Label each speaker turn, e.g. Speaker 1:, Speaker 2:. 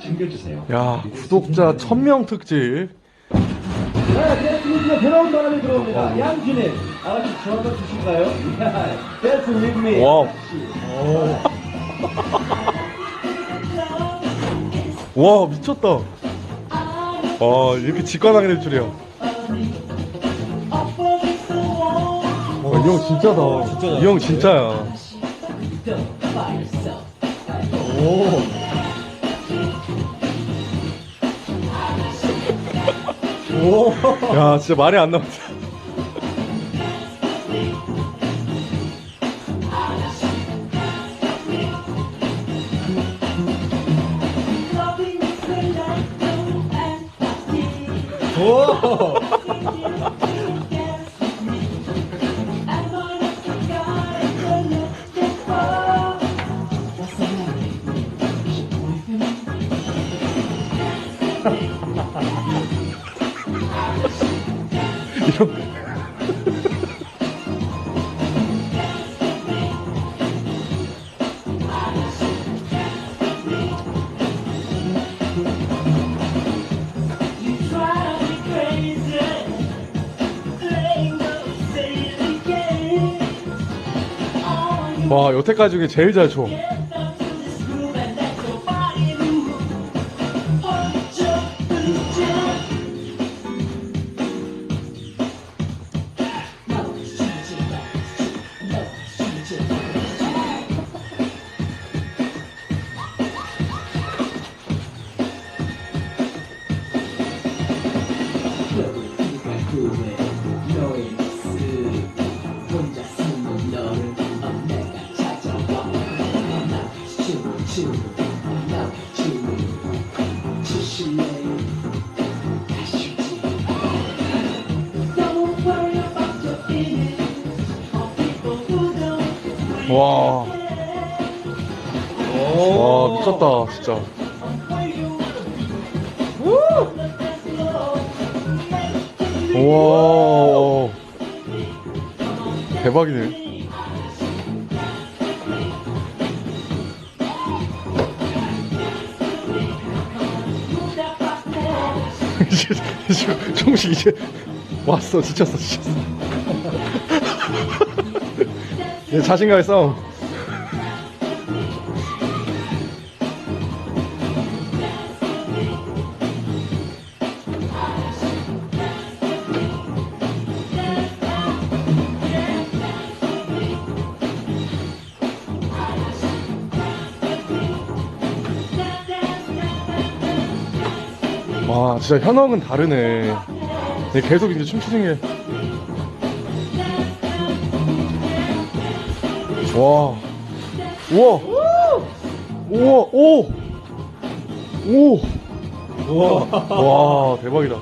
Speaker 1: 챙겨주세요.
Speaker 2: 야 구독자 1000명 특집
Speaker 3: 자, 데스미가 새로운 바람이 들어옵니다. 양준일, 아가씨 저 한번 주실까요? 데스 위드미.
Speaker 2: 와우. 와 미쳤다 와 이렇게 직관하게 될 줄이야 와, 이형 진짜다 이 형 진짜야 오. 야 진짜 말이 안 나온다 이런 와 여태까지 중에 제일 잘 쳐. 와. 와 미쳤다 진짜. 와. 대박이네. 이제 지금 조금씩 이제 왔어 지쳤어 지쳤어. 얘 자신감의 싸움. 와 진짜 현억은 다르네. 얘 계속 이제 춤추는 게. 와. 우와. 우와. 오. 오. 와. 와, 대박이다.